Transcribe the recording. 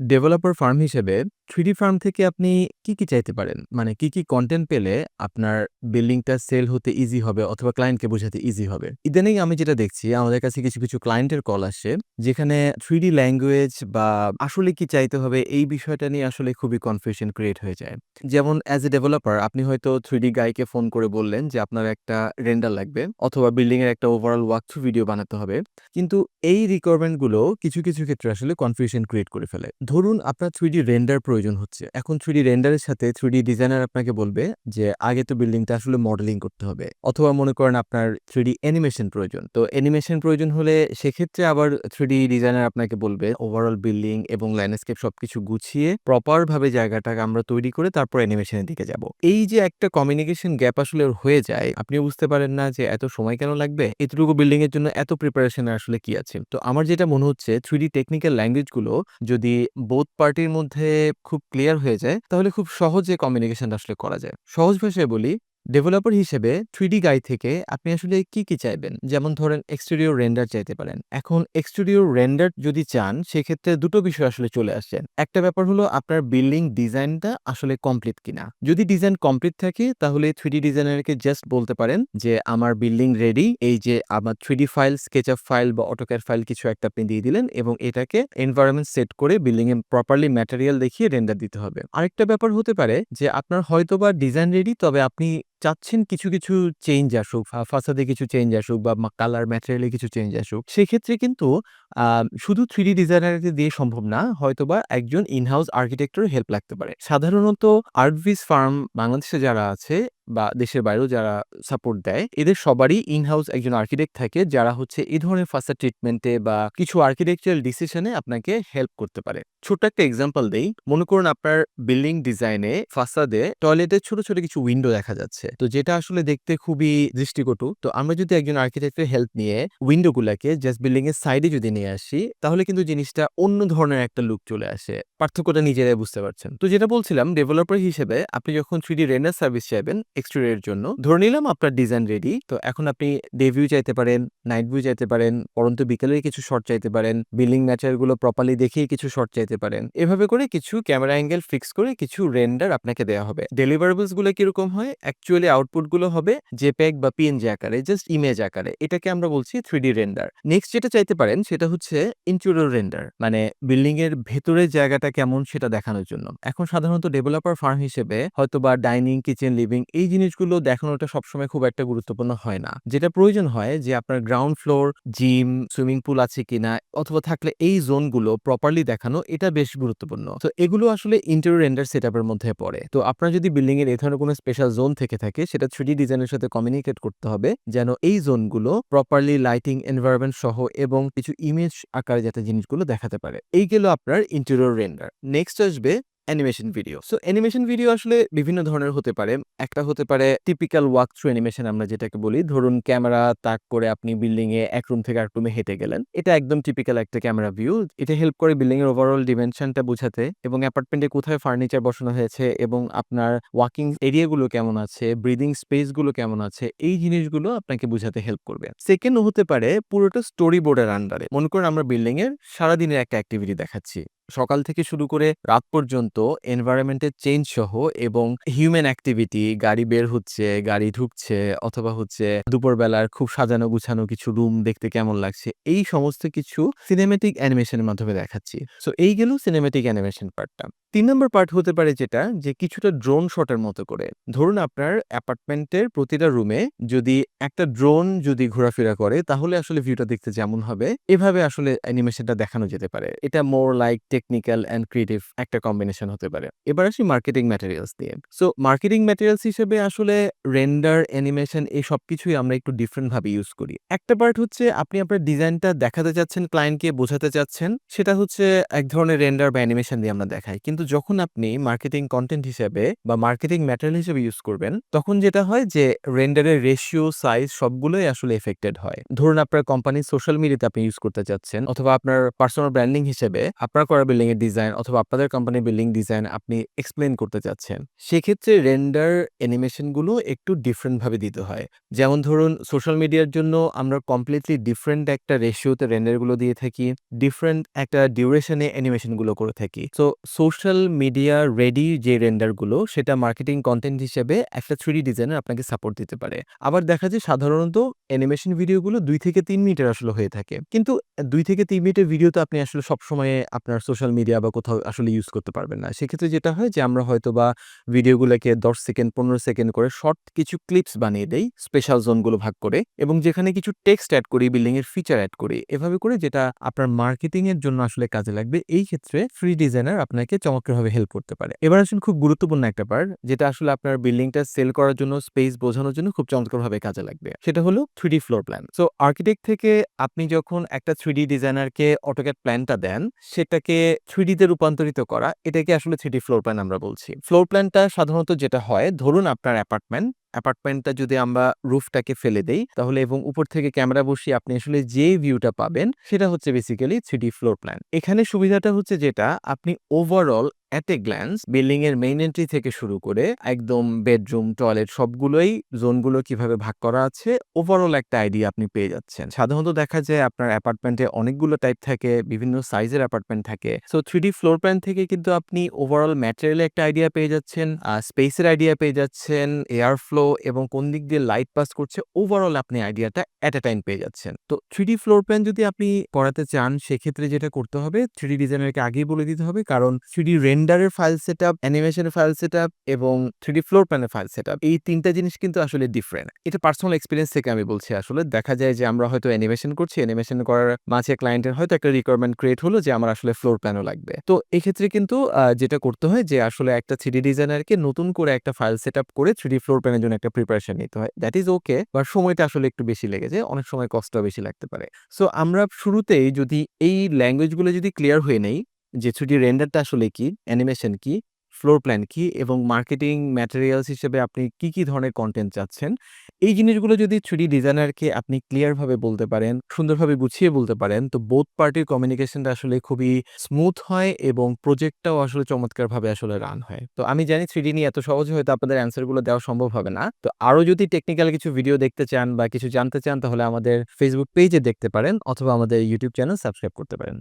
Developer firm হিসেবে 3D farm থেকে আপনি কি, কি চাইতে পারেন? মানে কি, কি কনটেন্ট পেলে আপনার বিল্ডিংটা সেল হতে ইজি হবে অথবা ক্লায়েন্টকে বোঝাতে ইজি হবে? ইদানিং আমি যেটা দেখছি আমাদের কাছে কিছু, কিছু ক্লায়েন্টের কল আসছে যেখানে 3D ল্যাঙ্গুয়েজ বা আসলে কি চাইতে হবে এই বিষয়টা নিয়ে আসলে খুবই কনফিউশন ক্রিয়েট হয়ে যায়। যেমন অ্যাজ এ ডেভেলপার আপনি হয়তো 3D গাইকে ফোন করে বললেন যে আপনার একটা রেন্ডার লাগবে অথবা বিল্ডিং এর একটা ওভারঅল ওয়াক থ্রু ভিডিও বানাতে হবে। কিন্তু এই রিকোয়ারমেন্টগুলো কিছু, কিছু ক্ষেত্রে আসলে কনফিউশন ক্রিয়েট করে ফেলে। ধরুন আপনার 3D রেন্ডার প্রয়োজন হচ্ছে। এখন 3D রেন্ডারের সাথে 3D ডিজাইনার আপনাকে বলবে যে আগে তো বিল্ডিংটা আসলে মডেলিং করতে হবে। অথবা মনে করেন আপনার 3D অ্যানিমেশন প্রয়োজন। তো অ্যানিমেশন প্রয়োজন হলে সেক্ষেত্রে আবার 3D ডিজাইনার আপনাকে বলবে ওভারঅল বিল্ডিং এবং ল্যান্ডস্কেপ সবকিছু গুছিয়ে প্রপার ভাবে জায়গাটাকে আমরা তৈরি করে তারপর অ্যানিমেশনের দিকে যাব। এই যে একটা কমিউনিকেশন গ্যাপ আসলে হয়ে যায়, আপনিও বুঝতে পারেন না যে এত সময় কেন লাগবে? এতটুকু বিল্ডিং এর জন্য এত প্রিপারেশন আসলে কি আছে? তো আমার যেটা মনে হচ্ছে 3D টেকনিক্যাল ল্যাঙ্গুয়েজগুলো যদি বোথ পার্টির মধ্যে খুব ক্লিয়ার হয়ে যায়, তাহলে খুব সহজে কমিউনিকেশন আসলে করা যায়। সহজ ভাষায় বলি, ডেভেলপার হিসেবে থ্রিডি গাই থেকে আপনি আসলে কি, কি চাইবেন? যেমন ধরেন এক্সটেরিয়র রেন্ডার চাইতে পারেন। এখন এক্সটেরিয়র রেন্ডার যদি চান সেক্ষেত্রে দুটো বিষয় আসলে চলে আসছে। একটা ব্যাপার হলো আপনার বিল্ডিং ডিজাইনটা আসলে কমপ্লিট কিনা। যদি ডিজাইন কমপ্লিট থাকে তাহলে থ্রিডি ডিজাইনারকে জাস্ট বলতে পারেন যে আমার বিল্ডিং রেডি। এই যে আমার three D file, SketchUp file বা AutoCAD ফাইল কিছু একটা আপনি দিয়ে দিলেন এবং এটাকে এনভায়রনমেন্ট সেট করে বিল্ডিং এ প্রপারলি ম্যাটেরিয়াল দেখিয়ে রেন্ডার দিতে হবে। আরেকটা ব্যাপার হতে পারে যে আপনার হয়তোবা ডিজাইন রেডি তবে আপনি চাচ্ছেন কিছু, কিছু চেঞ্জ আসুক, ফাসাদে কিছু চেঞ্জ আসুক বা মা কালার ম্যাটেরিয়াল কিছু চেঞ্জ আসুক। সেক্ষেত্রে কিন্তু আ শুধু 3D ডিজাইনারকে দিয়ে সম্ভব না। হয়তো বা একজন ইনহাউস আর্কিটেক্টর হেল্প লাগতে পারে। সাধারণত আর্টভিস ফার্ম বাংলাদেশে যারা আছে বা দেশের বাইরেও যারা সাপোর্ট দেয়, এদের সবারই ইন-হাউস একজন আর্কিটেক্ট থাকে যারা হচ্ছে এই ধরনের ফাসাদ ট্রিটমেন্টে বা কিছু আর্কিটেকচারাল ডিসিশনে আপনাকে হেল্প করতে পারে। ছোট্ট একটা এক্সাম্পল দেই। মনে করুন আপনার বিল্ডিং ডিজাইনে ফাসাদে টয়লেটের ছোট, ছোট কিছু উইন্ডো দেখা যাচ্ছে। তো যেটা আসলে দেখতে খুবই দৃষ্টিকটু। তো আমরা যদি একজন আর্কিটেক্টের হেল্প নিয়ে উইন্ডো গুলাকে জাস্ট বিল্ডিং এর সাইডে যদি নিয়ে আসি, তাহলে কিন্তু জিনিসটা অন্য ধরনের একটা লুক চলে আসে। পার্থক্যটা নিজেরাই বুঝতে পারছেন। তো যেটা বলছিলাম ডেভেলপার হিসেবে আপনি যখন 3D রেন্ডার সার্ভিস চাইবেন এক্সটেরিয়র এর জন্য, ধরে নিলাম আপনার ডিজাইন রেডি। তো এখন আপনি ডে ভিউ চাইতে পারেন, নাইট ভিউ চাইতে পারেন, পড়ন্ত বিকেলের কিছু শট চাইতে পারেন, বিল্ডিংগুলো প্রপারলি দেখিয়ে কিছু শট চাইতে পারেন। এভাবে করে কিছু ক্যামেরা অ্যাঙ্গেল ফিক্স করে কিছু রেন্ডার আপনাকে দেওয়া হবে। ডেলিভারেবলসগুলো কীরকম হয়? অ্যাকচুয়ালি আউটপুটগুলো হবে JPEG বা PNG আকারে, জাস্ট ইমেজ আকারে। এটাকে আমরা বলছি 3D রেন্ডার। নেক্সট যেটা চাইতে পারেন সেটা হচ্ছে ইন্টেরিয়র রেন্ডার। মানে বিল্ডিং এর ভেতরের জায়গাটা কেমন সেটা দেখানোর জন্য। এখন সাধারণত ডেভেলপার ফার্ম হিসেবে হয়তো বা ডাইনিং, কিচেন, লিভিং এই জিনিসগুলো দেখানোটা সবসময় খুব একটা গুরুত্বপূর্ণ হয় না। যেটা প্রয়োজন হয় যে আপনার ground floor, gym, swimming pool আছে কিনা অথবা থাকলে এই জোনগুলো প্রপারলি দেখানো এটা বেশ গুরুত্বপূর্ণ। তো এগুলো আসলে ইন্টেরিয়র রেন্ডার এর মধ্যে পড়ে। তো আপনার যদি বিল্ডিং এর এই ধরনের কোনো স্পেশাল জোন থেকে থাকে সেটা 3D ডিজাইনের সাথে কমিউনিকেট করতে হবে যেন এই জোনগুলো প্রপারলি লাইটিং, এনভায়রনমেন্ট সহ এবং কিছু ইমেজ আকারে যাতে জিনিসগুলো দেখাতে পারে। এই গেল আপনার ইন্টেরিয়র রেন্ডার। নেক্সট আসবে animation video. So animation video আসলে বিভিন্ন ধরনের হতে পারে। একটা হতে পারে টিপিক্যাল ওয়াক থ্রু অ্যানিমেশন আমরা যেটাকে বলি। ধরুন ক্যামেরা তাক করে আপনি বিল্ডিং এ এক রুম থেকে আরেক রুমে হেঁটে গেলেন। এটা একদম টিপিক্যাল একটা ক্যামেরা ভিউ। এটা হেল্প করে বিল্ডিং এর ওভারঅল ডিমেনশনটা বুঝাতে এবং অ্যাপার্টমেন্টে কোথায় ফার্নিচার বসানো হয়েছে এবং আপনার ওয়াকিং এরিয়া গুলো কেমন আছে, ব্রিদিং স্পেসগুলো কেমন আছে এই জিনিসগুলো আপনাকে বুঝাতে হেল্প করবে। সেকেন্ড হতে পারে পুরোটা স্টোরি বোর্ডের আন্ডারে। মনে করেন আমরা বিল্ডিং এর সারাদিনের একটা অ্যাক্টিভিটি দেখাচ্ছি। সকাল থেকে শুরু করে রাত পর্যন্ত এনভায়রনমেন্ট এর চেঞ্জ সহ এবং হিউম্যান অ্যাক্টিভিটি গাড়ি বের হচ্ছে, গাড়ি ঢুকছে অথবা হচ্ছে দুপুরবেলার খুব সাজানো গুছানো কিছু রুম দেখতে কেমন লাগছে। এই সমস্ত কিছু সিনেমেটিক অ্যানিমেশন এর মাধ্যমে দেখাচ্ছি। সো এই গেল সিনেমেটিক অ্যানিমেশন পার্টটা। তিন নম্বর পার্ট হতে পারে যেটা যে কিছুটা ড্রোন শটের মতো করে। ধরুন আপনার অ্যাপার্টমেন্টের প্রতিটা রুমে যদি একটা ড্রোন যদি ঘোরাফেরা করে তাহলে আসলে ভিউটা দেখতে যেমন হবে এভাবে আসলে অ্যানিমেশনটা দেখানো যেতে পারে। এটা more like technical and creative একটা কম্বিনেশন হতে পারে। এবার আসি মার্কেটিং ম্যাটেরিয়ালস নিয়ে। সো মার্কেটিং ম্যাটেরিয়ালস হিসেবে আসলে রেন্ডার, অ্যানিমেশন এই সবকিছুই আমরা একটু ডিফারেন্ট ভাবে ইউজ করি। একটা পার্ট হচ্ছে আপনি আপনার ডিজাইনটা দেখাতে চাচ্ছেন ক্লায়েন্টকে বোঝাতে চাচ্ছেন। সেটা হচ্ছে এক ধরনের রেন্ডার বা অ্যানিমেশন দিয়ে আমরা দেখাই। কিন্তু যখন আপনি মার্কেটিং কন্টেন্ট হিসেবে বা মার্কেটিং ম্যাটেরিয়াল হিসেবে ইউজ করবেন, তখন যেটা হয় যে রেন্ডারের রেশিও, সাইজ সবগুলোই আসলে এফেক্টেড হয়। ধরুন আপনার কোম্পানির সোশ্যাল মিডিয়াতে আপনি ইউজ করতে চাচ্ছেন অথবা আপনার পার্সোনাল ব্র্যান্ডিং হিসেবে আপনার করা বিল্ডিং এর ডিজাইন অথবা আপনাদের কোম্পানির বিল্ডিং ডিজাইন আপনি এক্সপ্লেন করতে চাচ্ছেন, সেক্ষেত্রে রেন্ডার অ্যানিমেশনগুলো একটু ডিফারেন্ট ভাবে দিতে হয়। যেমন ধরুন সোশ্যাল মিডিয়ার জন্য আমরা কমপ্লিটলি ডিফারেন্ট একটা রেশিওতে রেন্ডারগুলো দিয়ে থাকি। ডিফারেন্ট একটা ডিউরেশনে এ অ্যানিমেশনগুলো করে থাকি। সো সোশ্যাল মিডিয়া রেডি যে রেন্ডারগুলো সেটা মার্কেটিং কন্টেন্ট হিসেবে একটা 3D ডিজাইনার আপনাকে সাপোর্ট দিতে পারে। আবার দেখা যায় সাধারণত অ্যানিমেশন ভিডিওগুলো ২ থেকে ৩ মিনিটের আসলে হয়ে থাকে। কিন্তু ২ থেকে ৩ মিনিটের ভিডিও তো আপনি আসলে সবসময়ে আপনার সোশ্যাল মিডিয়া বা কোথাও আসলে ইউজ করতে পারবেন না। সেক্ষেত্রে যেটা হয় যে আমরা হয়তো বা ভিডিওগুলোকে ১০ সেকেন্ড ১৫ সেকেন্ড করে শর্ট কিছু ক্লিপস বানিয়ে দেই স্পেশাল জোনগুলো ভাগ করে এবং যেখানে কিছু টেক্সট অ্যাড করি, বিল্ডিং এর ফিচার অ্যাড করি। এভাবে করে যেটা আপনার মার্কেটিং এর জন্য আসলে কাজে লাগবে। এই ক্ষেত্রে ফ্রি ডিজাইনার আপনাকে চমৎকারভাবে হেল্প করতে পারে। এবার আসুন খুব গুরুত্বপূর্ণ একটা পার্ট যেটা আসলে আপনার বিল্ডিংটা সেল করার জন্য স্পেস বোঝানোর জন্য খুব চমৎকারভাবে কাজে লাগবে। সেটা হলো 3D floor plan. So architect থেকে আপনি যখন একটা 3D ডিজাইনারকে AutoCAD প্ল্যানটা দেন, সেটাকে 3D তে রূপান্তরিত করা, এটাকে আসলে থ্রিডি ফ্লোর প্ল্যান আমরা বলছি। ফ্লোর প্ল্যানটা সাধারণত যেটা হয় ধরুন আপনার অ্যাপার্টমেন্ট, অ্যাপার্টমেন্টটা যদি আমরা রুফটাকে ফেলে দেই তাহলে এবং উপর থেকে ক্যামেরা বসিয়ে আপনি আসলে যে ভিউটা পাবেন সেটা হচ্ছে বেসিক্যালি থ্রিডি ফ্লোর প্ল্যান। এখানে সুবিধাটা হচ্ছে যেটা আপনি overall at a glance building এর মেইন এন্ট্রি থেকে শুরু করে একদম বেডরুম, টয়লেট সবগুলোই জোনগুলো কীভাবে ভাগ করা আছে ওভারঅল একটা আইডিয়া আপনি পেয়ে যাচ্ছেন। সাধারণত দেখা যায় আপনার অ্যাপার্টমেন্টে অনেকগুলো টাইপ থাকে, বিভিন্ন সাইজের অ্যাপার্টমেন্ট থাকে। সো 3D ফ্লোর প্ল্যান থেকে কিন্তু আপনি ওভারঅল ম্যাটেরিয়াল একটা আইডিয়া পেয়ে যাচ্ছেন, আ স্পেস এর আইডিয়া পেয়ে যাচ্ছেন, এয়ার ফ্লো এবং কোন দিক দিয়ে লাইট পাস করছে ওভারঅল আপনি আইডিয়াটা অ্যাট এ টাইম পেয়ে যাচ্ছেন। তো 3D ফ্লোর প্ল্যান যদি আপনি করাতে চান সেক্ষেত্রে যেটা করতে হবে 3D ডিজাইনারকে আগেই বলে দিতে হবে কারণ 3D রেন্ডারের ফাইল সেটআপ, অ্যানিমেশনের ফাইল সেটআপ এবং 3D ফ্লোর প্ল্যানের ফাইল সেটআপ এই তিনটা জিনিস কিন্তু আসলে ডিফারেন্ট। এটা পার্সোনাল এক্সপিরিয়েন্স থেকে আমি বলছি আসলে। দেখা যায় যে আমরা হয়তো অ্যানিমেশন করছি, অ্যানিমেশন করার মাঝে ক্লায়েন্টের হয়তো একটা রিকোয়ারমেন্ট ক্রিয়েট হলো যে আমার আসলে ফ্লোর প্ল্যানও লাগবে। তো এক্ষেত্রে কিন্তু যেটা করতে হয় যে আসলে একটা 3D ডিজাইনারকে নতুন করে একটা ফাইল সেটআপ করে 3D ফ্লোর প্ল্যানের জন্য একটা প্রিপারেশন নিতে হয়। দ্যাট ইজ ওকে বা সময়টা আসলে একটু বেশি লেগে যায়। অনেক সময় কষ্টও বেশি লাগতে পারে। সো আমরা শুরুতেই যদি এই ল্যাঙ্গুয়েজগুলো যদি ক্লিয়ার হয়ে নেই যে 3D রেন্ডারটা আসলে কি, অ্যানিমেশন কি, ফ্লোর প্ল্যান কি এবং মার্কেটিং ম্যাটেরিয়ালস হিসেবে আপনি কি, কি ধরনের কনটেন্ট চাচ্ছেন, এই জিনিসগুলো যদি 3D ডিজাইনারকে আপনি ক্লিয়ার ভাবে বলতে পারেন, সুন্দরভাবে গুছিয়ে বলতে পারেন তো বোথ পার্টির কমিউনিকেশনটা আসলে খুবই স্মুথ হয় এবং প্রজেক্টটাও আসলে চমৎকারভাবে আসলে রান হয়। তো আমি জানি 3D নিয়ে এত সহজে হয়তো আপনাদের অ্যান্সারগুলো দেওয়া সম্ভব হবে না। তো আরও যদি টেকনিক্যাল কিছু ভিডিও দেখতে চান বা কিছু জানতে চান তাহলে আমাদের ফেসবুক পেজে দেখতে পারেন অথবা আমাদের ইউটিউব চ্যানেল সাবস্ক্রাইব করতে পারেন।